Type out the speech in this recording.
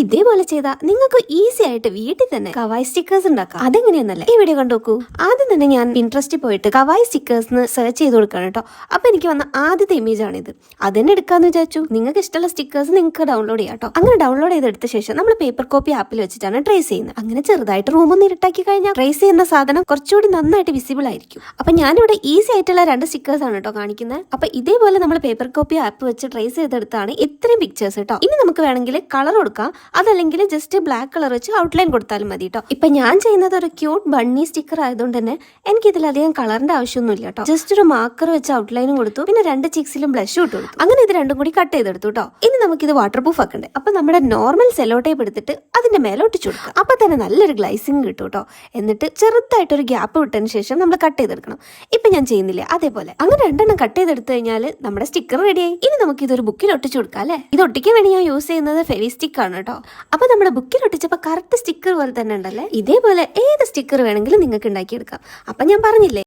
ഇതേപോലെ ചെയ്താൽ നിങ്ങൾക്ക് ഈസി ആയിട്ട് വീട്ടിൽ തന്നെ കവായ് സ്റ്റിക്കേഴ്സ് ഉണ്ടാക്കാം. അതെങ്ങനെയെന്നല്ലേ? ഈ വീഡിയോ കണ്ടോക്കൂ. ആദ്യം തന്നെ ഞാൻ ഇൻട്രസ്റ്റിൽ പോയിട്ട് കവായ് സ്റ്റിക്കേഴ്സ് സെർച്ച് ചെയ്ത് കൊടുക്കണം കേട്ടോ. അപ്പൊ എനിക്ക് വന്ന ആദ്യത്തെ ഇമേജ് ആണിത്. തന്നെ എടുക്കാന്ന് വിചാരിച്ചു. നിങ്ങൾക്ക് ഇഷ്ടമുള്ള സ്റ്റിക്കേഴ്സ് നിങ്ങൾക്ക് ഡൗൺലോഡ് ചെയ്യാം കേട്ടോ. അങ്ങനെ ഡൗൺലോഡ് ചെയ്തെടുത്ത ശേഷം നമ്മൾ പേപ്പർ കോപ്പി ആപ്പിൽ വെച്ചിട്ടാണ് ട്രേസ് ചെയ്യുന്നത്. അങ്ങനെ ചെറുതായിട്ട് റൂം ഒന്ന് ഇരുട്ടാക്കി കഴിഞ്ഞാൽ ട്രേസ് ചെയ്യുന്ന സാധനം കുറച്ചുകൂടി നന്നായിട്ട് വിസിബിൾ ആയിരിക്കും. അപ്പൊ ഞാനിവിടെ ഈസി ആയിട്ടുള്ള രണ്ട് സ്റ്റിക്കേഴ്സ് ആണ് കേട്ടോ കാണിക്കുന്നത്. അപ്പൊ ഇതേപോലെ നമ്മൾ പേപ്പർ കോപ്പി ആപ്പ് വെച്ച് ട്രേസ് ചെയ്തെടുത്താണ് ഇത്രയും പിക്ചേഴ്സ് കേട്ടോ. ഇനി നമുക്ക് വേണമെങ്കിൽ കളർ കൊടുക്കാം. അതല്ലെങ്കിൽ ജസ്റ്റ് ബ്ലാക്ക് കളർ വെച്ച് ഔട്ട്ലൈൻ കൊടുത്താലും മതി കേട്ടോ ഇപ്പൊ ഞാൻ ചെയ്യുന്നത് ഒരു ക്യൂട്ട് ബണ്ണി സ്റ്റിക്കർ ആയതുകൊണ്ട് തന്നെ എനിക്ക് ഇതിലധികം കളറിന്റെ ആവശ്യമൊന്നുമില്ല കേട്ടോ ജസ്റ്റ് ഒരു മാർക്കർ വെച്ച് ഔട്ട്ലൈനും കൊടുത്തു. പിന്നെ രണ്ട് ചിക്സിലും ബ്ലഷും ഇട്ട് കൊടുത്തു. അങ്ങനെ ഇത് രണ്ടും കൂടി കട്ട് ചെയ്തെടുത്തു കേട്ടോ ഇനി നമുക്ക് ഇത് വാട്ടർ പ്രൂഫ് ആക്കണ്ടേ. അപ്പൊ നമ്മുടെ നോർമൽ സെലോ ടേപ്പ് എടുത്തിട്ട് അതിന്റെ മേലെ ഒട്ടിച്ചു കൊടുക്കുക അപ്പൊ തന്നെ നല്ലൊരു ഗ്ലൈസിങ് കിട്ടും കേട്ടോ എന്നിട്ട് ചെറുതായിട്ട് ഒരു ഗ്യാപ്പ് വിട്ടതിന് ശേഷം നമ്മൾ കട്ട് ചെയ്തെടുക്കണം. ഇപ്പൊ ഞാൻ ചെയ്യുന്നില്ല? അതേപോലെ. അങ്ങനെ രണ്ടെണ്ണം കട്ട് ചെയ്തെടുത്തു കഴിഞ്ഞാൽ നമ്മുടെ സ്റ്റിക്കർ റെഡിയായി ഇനി നമുക്ക് ഇതൊരു ബുക്കിൽ ഒട്ടിച്ചു കൊടുക്കാം അല്ലേ? ഇത് ഒട്ടിക്കാൻ വേണ്ടി ഞാൻ യൂസ് ചെയ്യുന്നത് ഫെവി സ്റ്റിക്ക് ആണ് കേട്ടോ അപ്പൊ നമ്മുടെ ബുക്കിൽ ഒട്ടിച്ചപ്പോൾ കറക്റ്റ് സ്റ്റിക്കർ പോലെ തന്നെ ഉണ്ടല്ലേ? ഇതേപോലെ ഏത് സ്റ്റിക്കർ വേണമെങ്കിലും നിങ്ങൾക്ക് ഉണ്ടാക്കിയെടുക്കാം. അപ്പൊ ഞാൻ പറഞ്ഞില്ലേ?